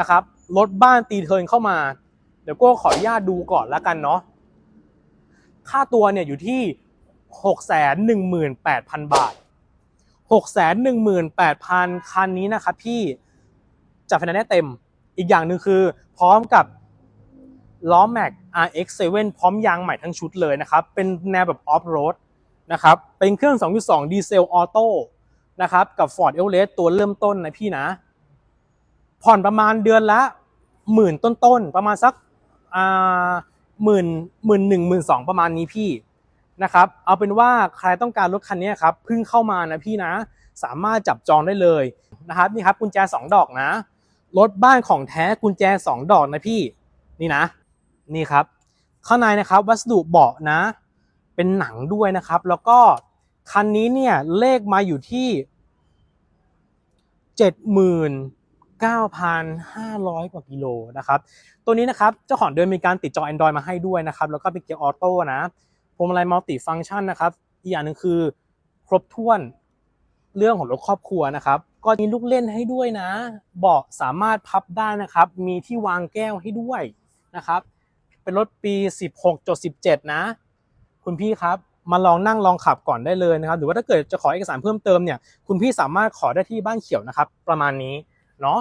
นะครับรถบ้านตีเทินเข้ามา เดี๋ยวก็ขออนุญาตดูก่อนล้วกันเนาะค่าตัวเนี่ยอยู่ที่618,000 บาท 618,000 คันนี้นะครับพี่จัดไฟแนนซ์ได้เต็ม อีกอย่างหนึ่งคือ พร้อมกับล้อแม็ก RX7 พร้อมยางใหม่ทั้งชุดเลยนะครับ เป็นแนวแบบออฟโรดนะครับ เป็นเครื่อง 2.2 ดีเซลออโต้นะครับ กับ Ford e v e r e s t ตัวเริ่มต้นนะพี่นะ ผ่อนประมาณเดือนละหมื่นต้นๆประมาณสักอ่าหมื่นหมื่นหนึ่งหมื่นสองประมาณนี้พี่นะครับ เอาเป็นว่าใครต้องการรถคันนี้ครับเพิ่งเข้ามานะพี่นะ สามารถจับจองได้เลยนะครับนี่ครับกุญแจ 2 ดอกนะรถบ้านของแท้กุญแจ 2 ดอกนะพี่นี่นะ นี่ครับ ข้างในนะครับวัสดุเบาะนะ เป็นหนังด้วยนะครับ แล้วก็คันนี้เนี่ยเลขมาอยู่ที่เจ็ดหมื่ นเก้าพันห้าร้อยกว่ากิโลนะครับ ตัวนี้นะครับ เจ้าของเดิมมีการติดจอ Android มาให้ด้วยนะครับ แล้วก็เป็นเกียร์ออโต้นะพวงมาลัยมัลติฟังก์ชันนะครับ อีกอย่างหนึ่งคือครบถ้วนเรื่องของรถครอบครัวนะครับ ก็มีลูกเล่นให้ด้วยนะ เบาะสามารถพับได้นะครับ มีที่วางแก้วให้ด้วยนะครับ เป็นรถปี 16.17 นะ คุณพี่ครับมาลองนั่งลองขับก่อนได้เลยนะครับ หรือว่าถ้าเกิดจะขอเอกสารเพิ่มเติมเนี่ย คุณพี่สามารถขอได้ที่บ้านเขียวนะครับ ประมาณนี้เนาะ